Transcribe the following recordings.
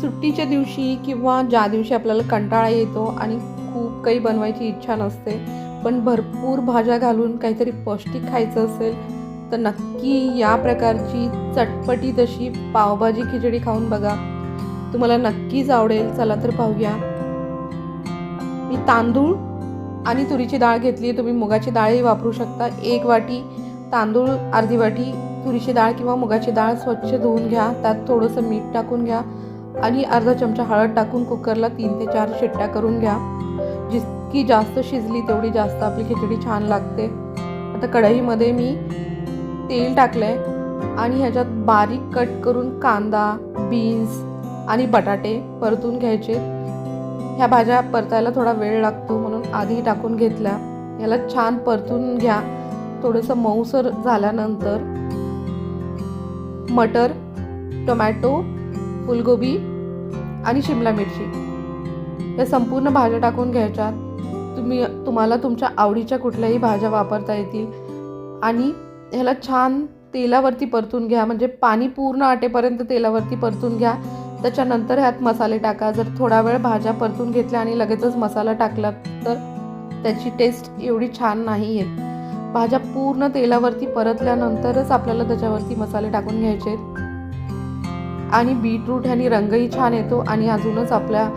सुट्टीच्या दिवशी किंवा ज्या दिवशी आपल्याला कंटाळा येतो आणि खूप काही बनवायची इच्छा नसते पण भरपूर भाज्या घालून काहीतरी पौष्टिक खायचं असेल तर नक्की या प्रकारची चटपटी तशी पावभाजी खिचडी खाऊन बघा. तुम्हाला नक्कीच आवडेल. चला तर पाहूया. मी तांदूळ आणि तुरीची डाळ घेतली तुम्ही मुगाची डाळही वापरू शकता. एक वाटी तांदूळ अर्धी वाटी तुरीची डाळ किंवा मुगाची डाळ स्वच्छ धुवून घ्या. त्यात थोडंसं मीठ टाकून घ्या. आणि अर्धा चमचा हळद टाकून कुकरला तीन ते चार शिट्ट्या करून घ्या. जितकी जास्त शिजली तेवढी जास्त आपली खिचडी छान लागते. आता कढईमध्ये मी तेल टाकलं आहे आणि ह्याच्यात बारीक कट करून कांदा बीन्स आणि बटाटे परतून घ्यायचे. ह्या भाज्या परतायला थोडा वेळ लागतो म्हणून आधी टाकून घेतल्या. ह्याला छान परतून घ्या. थोडंसं मऊसर झाल्यानंतर मटर टोमॅटो फुलगोबी आणि शिमला मिरची. या संपूर्ण भाज्या टाकून घ्यायच्या. तुम्ही तुम्हाला तुमच्या आवडीच्या कुठल्याही भाज्या वापरता येतील. आणि ह्याला छान तेलावरती परतून घ्या. म्हणजे पाणी पूर्ण आटेपर्यंत तेलावरती परतून घ्या. त्याच्यानंतर ह्यात मसाले टाका. जर थोडा वेळ भाज्या परतून घेतल्या आणि लगेचच मसाला टाकला तर त्याची टेस्ट एवढी छान नाही येत. भाज्या पूर्ण तेलावरती परतल्यानंतरच आपल्याला त्याच्यावरती मसाले टाकून घ्यायचे आणि बीटरूट ह्यानी रंगही छान येतो आणि अजूनच आपल्या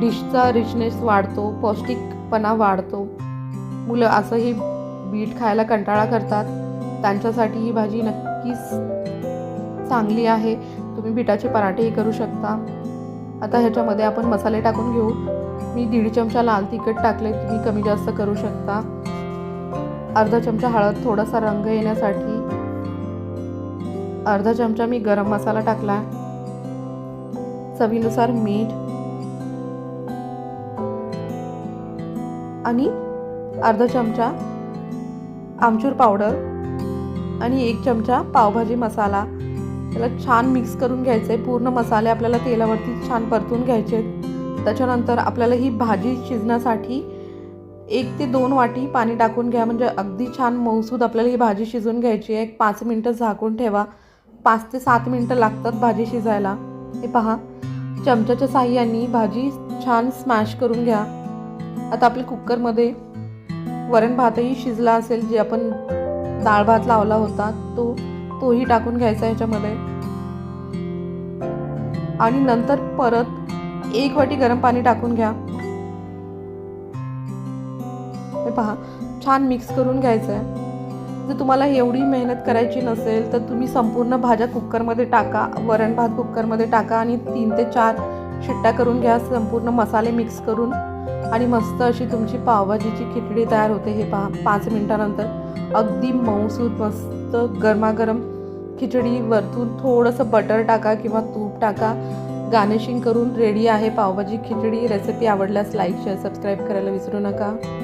डिशचा रिचनेस वाढतो पौष्टिकपणा वाढतो. मुलं असंही बीट खायला कंटाळा करतात. त्यांच्यासाठी ही भाजी नक्कीच चांगली आहे. तुम्ही बिटाचे पराठेही करू शकता. आता ह्याच्यामध्ये आपण मसाले टाकून घेऊ. मी दीड चमचा लाल तिखट टाकले तुम्ही कमी जास्त करू शकता. अर्धा चमचा हळद थोडासा रंग येण्यासाठी. अर्धा चमचा मी गरम मसाला टाकला. चवीनुसार मीठ. आणि अर्धा चमचा आमचूर पावडर. आणि एक चमचा पावभाजी मसाला. त्याला छान मिक्स करून घ्यायचं आहे पूर्ण मसाले आपल्याला तेलावरती छान परतून घ्यायचे आहेत. त्याच्यानंतर आपल्याला ही भाजी शिजण्यासाठी एक ते दोन वाटी पाणी टाकून घ्या. म्हणजे अगदी छान मऊसूद आपल्याला ही भाजी शिजून घ्यायची आहे. एक पाच मिनटं झाकून ठेवा. पाच ते सात मिनटं लागतात भाजी शिजायला. हे पहा चमच्याच्या साह्याने भाजी छान स्मॅश करून घ्या. आता आपल्या कुकरमध्ये वरण भातही शिजला असेल जे आपण डाळ भात लावला होता तो तोही टाकून घ्यायचा ह्याच्यामध्ये आणि नंतर परत एक वाटी गरम पाणी टाकून घ्या. हे पहा छान मिक्स करून घ्यायचं आहे जर तुम्हाला एवढी मेहनत करायची नसेल तर तुम्ही संपूर्ण भाज्या कुकरमध्ये टाका वरण भात कुकरमध्ये टाका आणि तीन ते चार शिट्ट्या करून घ्या संपूर्ण मसाले मिक्स करून. आणि मस्त अशी तुमची पावभाजीची खिचडी तयार होते हे पहा पाच मिनटानंतर. अगदी मऊसूद मस्त गरमागरम खिचडी वरतून थोडंसं बटर टाका किंवा तूप टाका. गार्निशिंग करून रेडी आहे पावभाजी खिचडी. रेसिपी आवडल्यास लाईक शेअर सबस्क्राईब करायला विसरू नका.